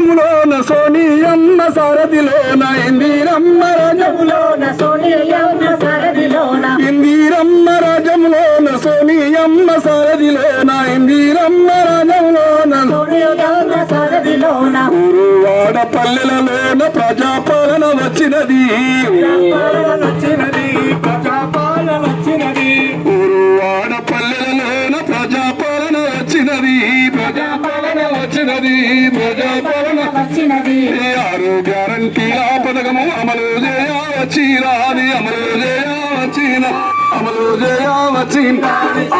రాజములోన సోనియమ్మ సారథిలోన ఇందిరమ్మ రాజము లోన సోనియమ్మ సరదిలోన ఇందిరమ్మ రాజములోన సోనియమ్మ సారథిలోన ఇందిరమ్మ రాజములోన. సోనియమ్మ సరదిలోన ఊరువాడ పల్లెలలోన ప్రజాపాలన వచ్చినది. వచ్చినది ప్రజాపాలన వచ్చినది. ఊరువాడ పల్లెలలోన ప్రజాపాలన వచ్చినది. ప్రజాపాలన వచ్చినది ప్రజాపాలన వచ్చినది. ఆరు గ్యారంటీల పథకము అమలు చేయ వచ్చినది అమలు చేయ వచ్చిన అమలు చేయ వచ్చిన.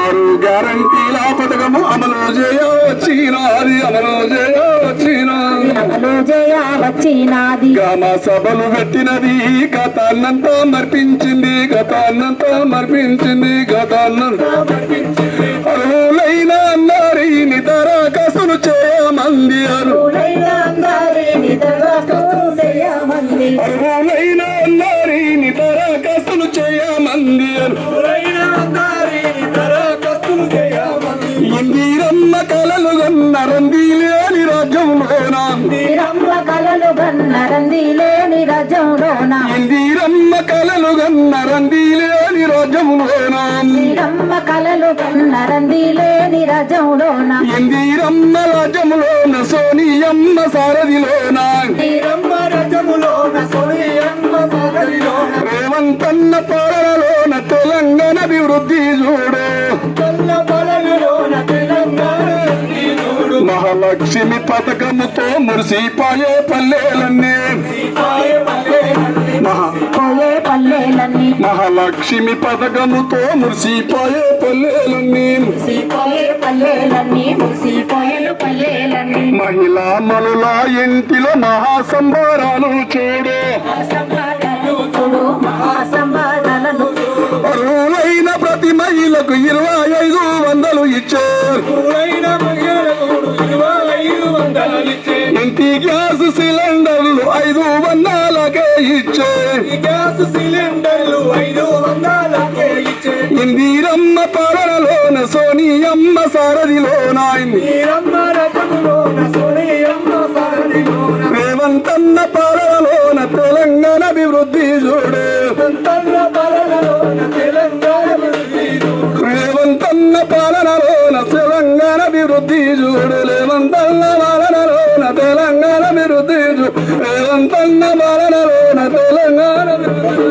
ఆరు గ్యారంటీల పథకము అమలు చేయ వచ్చినది అమలు చేయ వచ్చిన. అమలు చేయ వచ్చినది గ్రామ సభలు పెట్టినది గతాన్నంతా మర్పించింది గతాన్నంతా మర్పించింది గతాన్నంతా ఇందిరమ్మ కలలు గన్న రందిలేని రాజ్యంలోన? వీరమ్మ కలలు గన్న రందిలేని రజంలోన ఇందిరమ్మ కలలు గన్న రందిలేని రాజ్యంలోన? వీరమ్మ కలలు గన్న రందిలేని సోనియమ్మ సారథిలోన? వీరమ్మ తెలంగాణ అభివృద్ధి చూడు. మహాలక్ష్మి పథకముతో మురిసిపోయే పల్లెలన్నీ. మహాలక్ష్మి పథకముతో మురిసిపోయే పల్లెలన్నీ. పల్లెలన్నీ మహిళా మనుల ఇంటిలో మహాసంభారాలు చూడు సంపాదనలు చూడు. వందలిచ్చే. ఇంటి గ్యాస్ సిలిండర్లు ఐదు వందలకే ఇచ్చే. గ్యాస్ సిలిండర్లు ఐదు వందలకే ఇచ్చే. ఇందిరమ్మ పాలనలోన సోనియమ్మ సారథిలోన వీరమ్మ రజములోన సోనియమ్మ సరదిలోన రేవంతన్న పాలనలోన తెలంగాణ అభివృద్ధి చూడు. తెలంగాణ రేవంతన్న పాలనలోన తెలంగాణ అభివృద్ధి చూడు రేవంతన్న పాలనలోన తెలంగాణ అభివృద్ధి